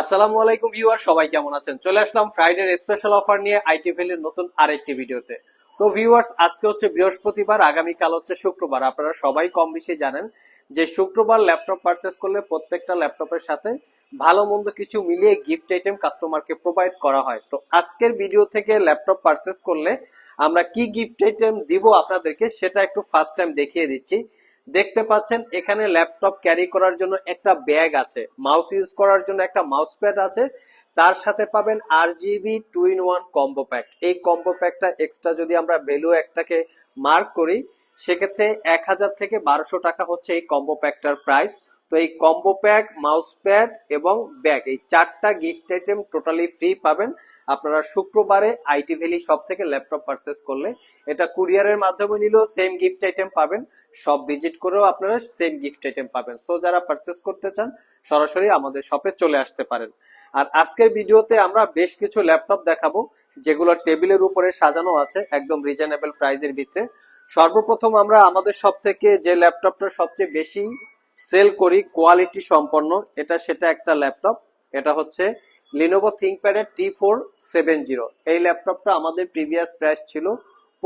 আসসালামু আলাইকুম ভিউয়ার, সবাই কেমন আছেন? চলে আসলাম ফ্রাইডের স্পেশাল অফার নিয়ে আইটি ভ্যালির নতুন আরেকটি ভিডিওতে। তো ভিউয়ার্স, আজকে হচ্ছে বৃহস্পতিবার, আগামীকাল হচ্ছে শুক্রবার। আপনারা সবাই কম বেশি জানেন যে শুক্রবার ল্যাপটপ পারচেস করলে প্রত্যেকটা ল্যাপটপের সাথে ভালো মন্দ কিছু মিলিয়ে গিফট আইটেম কাস্টমারকে প্রোভাইড করা হয়। তো আজকের ভিডিও থেকে ল্যাপটপ পারচেস করলে আমরা কি গিফট আইটেম দিব আপনাদেরকে, সেটা একটু ফার্স্ট টাইম দেখিয়ে দিচ্ছি। দেখতে পাচ্ছেন, এখানে ল্যাপটপ ক্যারি করার জন্য একটা ব্যাগ আছে। মাউস ইউজ করার জন্য একটা মাউস প্যাড আছে। তার সাথে পাবেন আর GB two in one combo pack এই কম্বো প্যাকটা এক্সট্রা যদি আমরা ভ্যালু একটাকে মার্ক করি, সেক্ষেত্রে এক হাজার থেকে বারোশো টাকা হচ্ছে এই কম্বো প্যাকটার প্রাইস তো এই কম্বো প্যাক মাউস প্যাড এবং ব্যাগ এই চারটা গিফট আইটেম টোটালি ফ্রি পাবেন। আপনারা শুক্রবারে আইটি ভ্যালি শপ থেকে ল্যাপটপ পারচেস করলে এটা কুরিয়ারের মাধ্যমে নিলেও সেম গিফট আইটেম পাবেন। সব ভিজিট করেও আপনারা সেম গিফট আইটেম পাবেন। সো যারা পারচেস করতে চান, সরাসরি আমাদের শপে চলে আসতে পারেন। আর আজকের ভিডিওতে আমরা বেশ কিছু ল্যাপটপ দেখাবো, যেগুলো টেবিলের উপরে সাজানো আছে, একদম রিজনেবল প্রাইজের ভিতরে সর্বপ্রথম আমরা আমাদের সব থেকে যে ল্যাপটপটা সবচেয়ে বেশি সেল করি কোয়ালিটি সম্পন্ন, এটা সেটা একটা ল্যাপটপ এটা হচ্ছে লিনোভো থিঙ্কপ্যাডের টি ফোর সেভেন জিরো এই ল্যাপটপটা আমাদের প্রিভিয়াস প্রাইস ছিল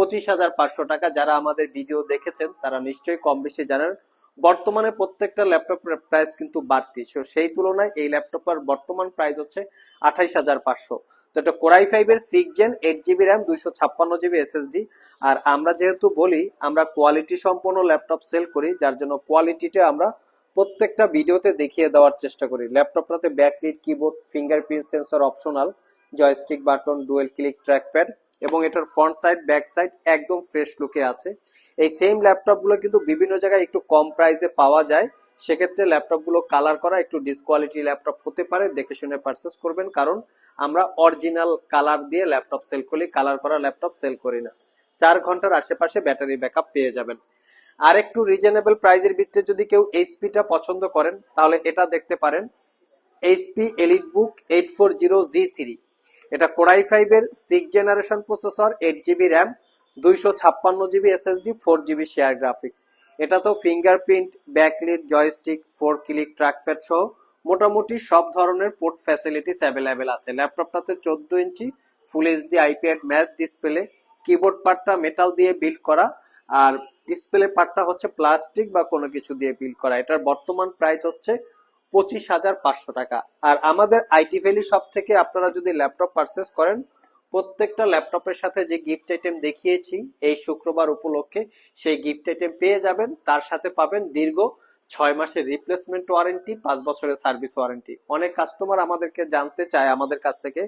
পঁচিশ হাজার পাঁচশো টাকা যারা আমাদের ভিডিও দেখেছেন, তারা নিশ্চয়ই কম বেশি জানেন, বর্তমানে প্রত্যেকটা ল্যাপটপের প্রাইস কিন্তু বাড়তি। সো সেই তুলনায় এই ল্যাপটপের বর্তমান প্রাইস হচ্ছে আঠাইশ হাজার পাঁচশো। তো এটা কোরাই ফাইভের six gen eight GB RAM দুইশো ছাপ্পান্ন জিবি এসএসডি আর আমরা যেহেতু বলি, আমরা কোয়ালিটি সম্পন্ন ল্যাপটপ সেল করি, যার জন্য কোয়ালিটিটা আমরা প্রত্যেকটা ভিডিওতে দেখিয়ে দেওয়ার চেষ্টা করি। ল্যাপটপটাতে backlit keyboard fingerprint sensor optional joystick button dual click trackpad এবং এটার ফ্রন্ট সাইড ব্যাক সাইড একদম ফ্রেশ লুকে আছে। এই সেম ল্যাপটপগুলো কিন্তু বিভিন্ন জায়গায় একটু কম প্রাইসে পাওয়া যায়। সেক্ষেত্রে ল্যাপটপগুলো কালার করা একটু ডিসকোয়ালিটি ল্যাপটপ হতে পারে, দেখে শুনে পারচেস করবেন। কারণ আমরা অরিজিনাল কালার দিয়ে ল্যাপটপ সেল করি কালার করা ল্যাপটপ সেল করি না। চার ঘণ্টার আশেপাশে ব্যাটারি ব্যাকআপ পেয়ে যাবেন। আর একটু রিজনেবল প্রাইজের ভিত্তিতে যদি কেউ এইচপিটা পছন্দ করেন, তাহলে এটা দেখতে পারেন। HP Elite book eight four zero G three এটা কোরাই ফাইভের six generation processor eight GB RAM দুইশো ছাপ্পান্ন GB SSD four GB share graphics এটা তো fingerprint backlit joystick four click trackpad সহ মোটামুটি সব ধরনের পোর্ট ফ্যাসিলিটিস অ্যাভেলেবেল আছে। ল্যাপটপটাতে চোদ্দ inch full HD iPad match display keyboard পার্টটা মেটাল দিয়ে বিল্ড করা, আর ডিসপ্লে পার্টটা হচ্ছে প্লাস্টিক বা কোনো কিছু দিয়ে বিল্ড করা। এটার বর্তমান প্রাইস হচ্ছে পঁচিশ হাজার পাঁচশো টাকা। আর আমাদের আইটি ভ্যালি শপ থেকে আপনারা যদি ল্যাপটপ পারচেস করেন, প্রত্যেকটা ল্যাপটপের সাথে যে গিফট আইটেম দেখিয়েছি, এই শুক্রবার উপলক্ষে সেই গিফট আইটেম পেয়ে যাবেন। তার সাথে পাবেন দীর্ঘ ছয় মাসের রিপ্লেসমেন্ট ওয়ারেন্টি পাঁচ বছরের সার্ভিস ওয়ারেন্টি অনেক কাস্টমার আমাদেরকে জানতে চায় আমাদের কাছ থেকে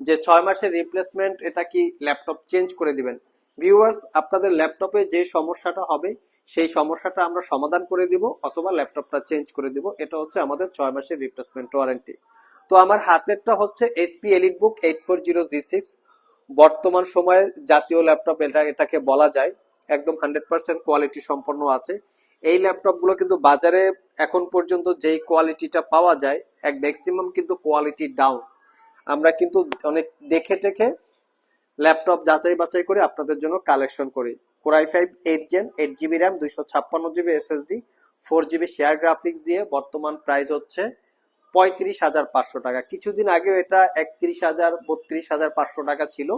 যে ছয় মাসের রিপ্লেসমেন্ট এটা কি ল্যাপটপ চেঞ্জ করে দিবেন। ভিউয়ার্স আপনাদের ল্যাপটপে যে সমস্যাটা হবে সেই সমস্যাটা আমরা সমাধান করে দিব অথবা ল্যাপটপটা চেঞ্জ করে দিব। এটা হচ্ছে আমাদের ছয় মাসের রিপ্লেসমেন্ট ওয়ারেন্টি তো আমার হাতেরটা হচ্ছে SP Elite Book eight four zero G six বর্তমান সময়ের জাতীয় ল্যাপটপ এটা, এটাকে বলা যায়। একদম হান্ড্রেড পার্সেন্ট কোয়ালিটি সম্পন্ন আছে। এই ল্যাপটপগুলো কিন্তু বাজারে এখন পর্যন্ত যেই কোয়ালিটিটা পাওয়া যায়, এক ম্যাক্সিমাম কিন্তু কোয়ালিটি ডাউন আমরা কিন্তু অনেক দেখে টেখে ল্যাপটপ যাচাই বাছাই করে আপনাদের জন্য কালেকশন করি। Core i five eight gen eight GB RAM দুইশো ছাপ্পান্ন GB SSD four GB share graphics দিয়ে বর্তমান প্রাইস হচ্ছে পঁয়ত্রিশ হাজার পাঁচশো টাকা। কিছুদিন আগেও এটা একত্রিশ হাজার, বত্রিশ হাজার পাঁচশো টাকা ছিল।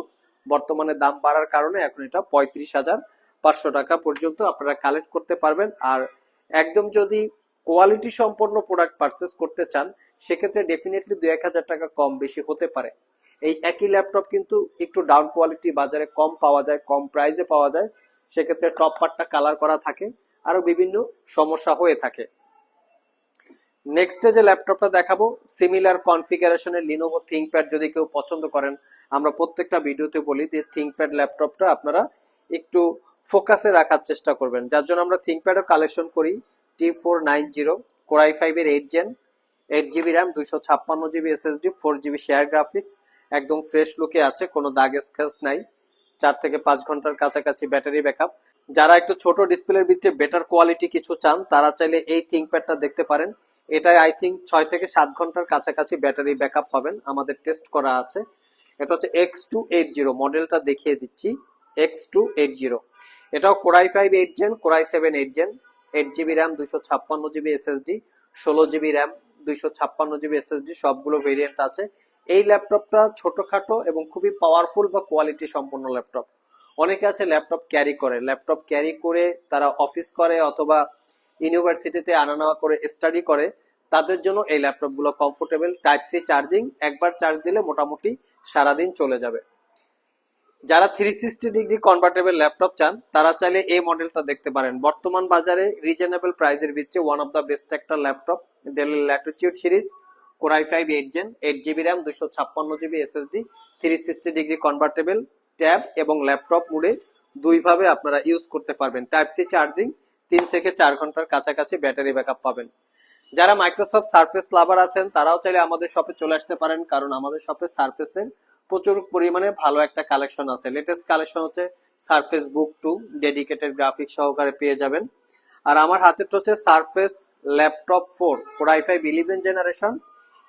বর্তমানে দাম বাড়ার কারণে এখন এটা পঁয়ত্রিশ হাজার পাঁচশো টাকা পর্যন্ত আপনারা কালেক্ট করতে পারবেন। আর একদম যদি কোয়ালিটি সম্পন্ন প্রোডাক্ট পারচেস করতে চান, সেক্ষেত্রে ডেফিনেটলি দু এক হাজার টাকা কম বেশি হতে পারে। এই একই ল্যাপটপ কিন্তু একটু ডাউন কোয়ালিটি বাজারে কম পাওয়া যায়, কম প্রাইসে পাওয়া যায়। সেক্ষেত্রে টপ পার্টটা কালার করা থাকে, আরও বিভিন্ন সমস্যা হয়ে থাকে। নেক্সটে যে ল্যাপটপটা দেখাবো সিমিলার কনফিগারেশনের লিনোভো থিঙ্কপ্যাড যদি কেউ পছন্দ করেন, আমরা প্রত্যেকটা ভিডিওতে বলি যে থিঙ্কপ্যাড ল্যাপটপটা আপনারা একটু ফোকাসে রাখার চেষ্টা করবেন। যার জন্য আমরা থিঙ্কপ্যাডও কালেকশন করি T four nine zero core i ফাইভের eight gen eight GB RAM দুইশো ছাপ্পান্ন GB SSD four GB share graphics একদম ফ্রেশ লুকে আছে, কোনো দাগ স্ক্যাচ নাই। চার থেকে পাঁচ ঘণ্টার কাছাকাছি ব্যাটারি ব্যাকআপ। যারা একটু ছোট ডিসপ্লের ভিতরে বেটার কোয়ালিটি কিছু চান, তারা চাইলে এই থিঙ্কপ্যাডটা দেখতে পারেন। এটাই আই থিঙ্ক ছয় থেকে সাত ঘণ্টার কাছাকাছি ব্যাটারি ব্যাকআপ পাবেন। আমাদের টেস্ট করা আছে। এটা হচ্ছে এক্স টু এইট জিরো মডেলটা দেখিয়ে দিচ্ছি। এক্স টু এইট জিরো এটাও core i five eight gen core i seven eight gen eight GB RAM দুশো ছাপ্পান্ন জিবি এসএসডি ষোলো জিবি র্যাম দুইশো ছাপ্পান্ন জিবি এসএসডি সবগুলো ভেরিয়েন্ট আছে। এই ল্যাপটপটা ছোটখাটো এবং খুবই পাওয়ারফুল বা কোয়ালিটি সম্পন্ন ল্যাপটপ। অনেকে আছে ল্যাপটপ ক্যারি করে। ল্যাপটপ ক্যারি করে তারা অফিস করে অথবা ইউনিভার্সিটিতে আনা নেওয়া করে স্টাডি করে। তাদের জন্য এই ল্যাপটপগুলো কমফোর্টেবল টাইপ সি চার্জিং একবার চার্জ দিলে মোটামুটি সারাদিন চলে যাবে। যারা three sixty degree convertible laptop চান, তারা চাইলে এই মডেলটা দেখতে পারেন। বর্তমান বাজারে রিজনেবল প্রাইসের ভিত্তিতে ওয়ান অফ দ্য বেস্ট একটা laptop Dell Latitude series core i five eight gen eight GB RAM দুশো ছাপ্পান্ন GB SSD three sixty degree convertible tab এবং ল্যাপটপ মোডে দুইভাবে আপনারা ইউজ করতে পারবেন। টাইপ সি চার্জিং তিন থেকে চার ঘণ্টার কাছাকাছি ব্যাটারি ব্যাকআপ পাবেন। যারা মাইক্রোসফট সার্ফেস লাভার আছেন, তারাও চাইলে আমাদের শপে চলে আসতে পারেন, কারণ আমাদের শপে সার্ফেসের প্রচুর পরিমাণে ভালো একটা কালেকশন আছে। লেটেস্ট কালেকশন হচ্ছে Surface Book two dedicated graphic সহকারে পেয়ে যাবেন। আর আমার হাতেরটা হচ্ছে Surface Laptop four core i five eleven generation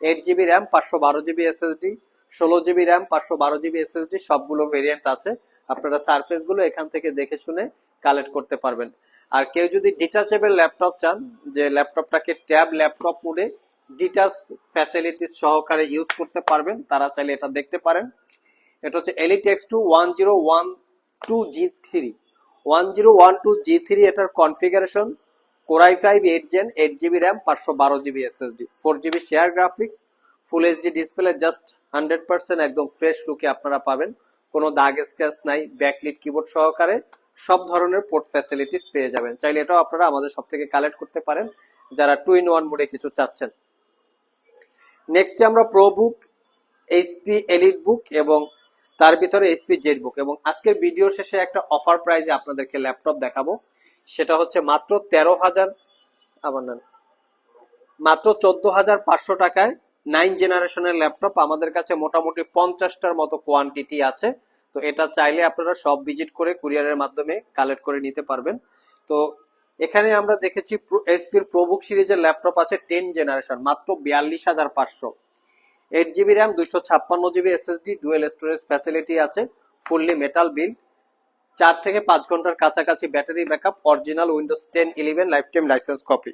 eight GB RAM পাঁচশো বারো জিবি এসএসডি ষোলো জিবি র্যাম পাঁচশো বারো জিবি এসএসডি সবগুলো ভেরিয়েন্ট আছে। আপনারা সারফেসগুলো এখান থেকে দেখে শুনে কালেক্ট করতে পারবেন। আর কেউ যদি ডিটাচেবল ল্যাপটপ চান, যে ল্যাপটপটাকে ট্যাব ল্যাপটপ মোডে ডিটাচ ফ্যাসিলিটিস সহকারে ইউজ করতে পারবেন, তারা চাইলে এটা দেখতে পারেন। এটা হচ্ছে Elite X two one zero one two G three one zero one two G three এটার configuration core i five eight gen eight GB RAM পাঁচশো বারো GB SSD four GB share graphics full HD display just hundred percent একদম fresh লুকে আপনারা পাবেন। কোনো দাগ scratch নাই ব্যাকলিট কিবোর্ড সহকারে সব ধরনের পোর্ট ফ্যাসিলিটিস পেয়ে যাবেন। চাইলে এটাও আপনারা আমাদের সব থেকে কালেক্ট করতে পারেন, যারা টু ইন ওয়ান মোডে কিছু চাচ্ছেন। নেক্সটে আমরা Pro Book HP Elite Book এবং তার ভিতরে এইচপি জেড বুক এবং আজকের ভিডিও শেষে একটা অফার প্রাইজে আপনাদেরকে ল্যাপটপ দেখাবো। সেটা হচ্ছে মাত্র তেরো হাজার, আবার না মাত্র চোদ্দ হাজার পাঁচশো টাকায় নাইন জেনারেশনের ল্যাপটপ আমাদের কাছে মোটামুটি পঞ্চাশটার মতো কোয়ান্টিটি আছে। তো এটা চাইলে আপনারা সব ভিজিট করে কুরিয়ারের মাধ্যমে কালেক্ট করে নিতে পারবেন। তো এখানে আমরা দেখেছি এসপির প্রবুক সিরিজের ল্যাপটপ আছে টেন জেনারেশন মাত্র বিয়াল্লিশ হাজার পাঁচশো। এইট জিবি র্যাম দুইশো ছাপ্পান্ন GB SSD dual storage facility আছে ফুললি মেটাল বিল চার থেকে পাঁচ ঘণ্টার কাছাকাছি battery backup, original Windows ten eleven lifetime license copy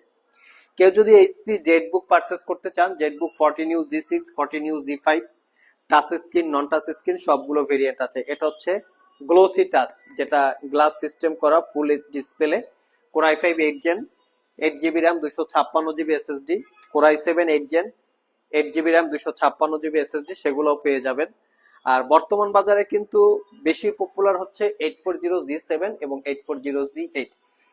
কেউ যদি এইচপি জেড বুক পারচেস করতে চান Z Book fourteen U G six fourteen U G five touch screen non touch screen সবগুলো ভেরিয়েন্ট আছে। এটা হচ্ছে গ্লোসি টাচ যেটা গ্লাস সিস্টেম করা full display core i five eight gen eight GB RAM দুশো ছাপ্পান্ন GB SSD core i seven eight gen eight GB RAM দুশো ছাপ্পান্ন জিবি এসএসডি সেগুলোও পেয়ে যাবেন। আর বর্তমান বাজারে কিন্তু বেশি পপুলার হচ্ছে eight four zero G seven এবং eight four zero G eight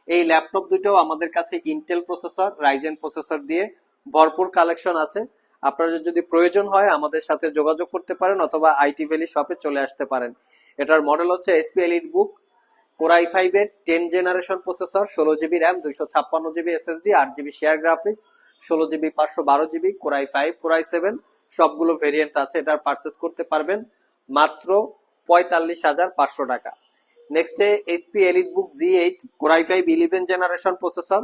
এই ল্যাপটপ দুটোও আমাদের কাছে ইন্টেল প্রসেসর রাইজেন প্রসেসর দিয়ে ভরপুর কালেকশন আছে। আপনাদের যদি প্রয়োজন হয়, আমাদের সাথে যোগাযোগ করতে পারেন অথবা আইটি ভ্যালি শপে চলে আসতে পারেন। এটার মডেল হচ্ছে SP Elite Book core i five এর টেন জেনারেশন প্রসেসর ষোলো জিবি র্যাম দুইশো ছাপ্পান্ন জিবি এসএসডি আট জিবি শেয়ার গ্রাফিক্স ষোলো জিবি পাঁচশো বারো GB core i five core i seven সবগুলো ভেরিয়েন্ট আছে, এটার পারচেস করতে পারবেন। মাত্র পঁয়তাল্লিশ হাজার পাঁচশো টাকা। নেক্সটে HP Elite Book G eight core i five eleven generation processor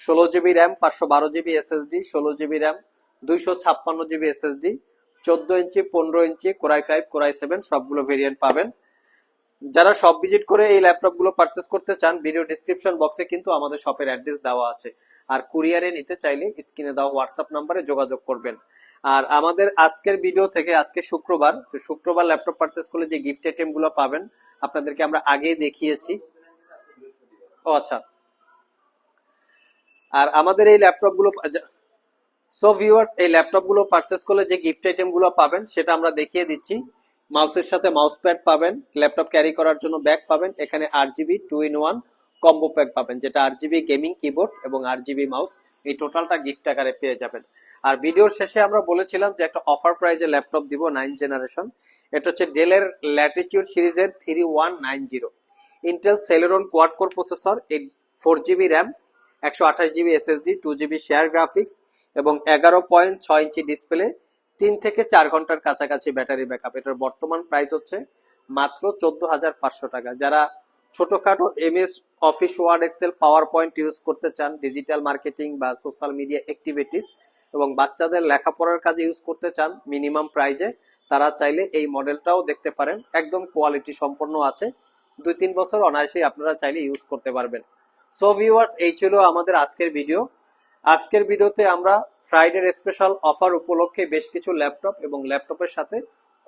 ষোলো জিবি র্যাম পাঁচশো বারো জিবি এসএসডি ষোলো জিবি র্যাম দুইশো ছাপ্পান্ন জিবি এসএসডি চোদ্দ ইঞ্চি, পনেরো inch core i five core i seven সবগুলো ভেরিয়েন্ট পাবেন। যারা সব ভিজিট করে এই ল্যাপটপগুলো পারচেস করতে চান ভিডিও ডিসক্রিপশন বক্সে কিন্তু আমাদের শপের অ্যাড্রেস দেওয়া আছে। আর কুরিয়ারে নিতে চাইলে স্ক্রিনে দেওয়া হোয়াটসঅ্যাপ নাম্বারে যোগাযোগ করবেন। আর আমাদের আজকের ভিডিও থেকে আজকে শুক্রবার, তো শুক্রবার ল্যাপটপ পারচেস করলে যে গিফট আইটেমগুলো পাবেন, আপনাদেরকে আমরা আগেই দেখিয়েছি। ও আচ্ছা। আর আমাদের এই ল্যাপটপগুলো সো ভিউয়ার্স এই ল্যাপটপগুলো পারচেস করলে যে গিফট আইটেমগুলো পাবেন, সেটা আমরা দেখিয়ে দিচ্ছি। মাউসের সাথে মাউস প্যাড পাবেন ল্যাপটপ ক্যারি করার জন্য ব্যাগ পাবেন, এখানে আট GB two in one combo pack পাবেন, যেটা আট জিবি গেমিং কিবোর্ড এবং আট জিবি মাউস এই টোটালটা গিফট আকারে পেয়ে যাবেন। আর ভিডিওর শেষে আমরা বলেছিলাম যে একটা অফার প্রাইজে ল্যাপটপ দিব নাইন জেনারেশন এটা হচ্ছে ডেলের ল্যাটিটিউড সিরিজের three one nine zero Intel Celeron quad core processor এই ফোর জিবি র্যাম একশো আঠাশ GB SSD two GB share graphics এবং এগারো পয়েন্ট ছয় ইঞ্চি ডিসপ্লে তিন থেকে চার ঘণ্টার কাছাকাছি ব্যাটারি ব্যাকআপ এটার বর্তমান প্রাইস হচ্ছে মাত্র চোদ্দ হাজার পাঁচশো টাকা। যারা ছোটখাটো MS Office Word Excel PowerPoint use করতে চান ডিজিটাল মার্কেটিং বা সোশ্যাল মিডিয়া অ্যাক্টিভিটিস এবং বাচ্চাদের লেখাপড়ার কাজে ইউজ করতে চান মিনিমাম প্রাইজে তারা চাইলে এই মডেলটাও দেখতে পারেন। একদম কোয়ালিটি সম্পন্ন আছে। দুই তিন বছর অনায়াসেই আপনারা চাইলে ইউজ করতে পারবেন। সো ভিউয়ার্স এই ছিল আমাদের আজকের ভিডিও আজকের ভিডিওতে আমরা ফ্রাইডের স্পেশাল অফার উপলক্ষে বেশ কিছু ল্যাপটপ এবং ল্যাপটপের সাথে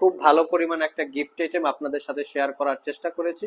খুব ভালো পরিমাণ একটা গিফট আইটেম আপনাদের সাথে শেয়ার করার চেষ্টা করেছি।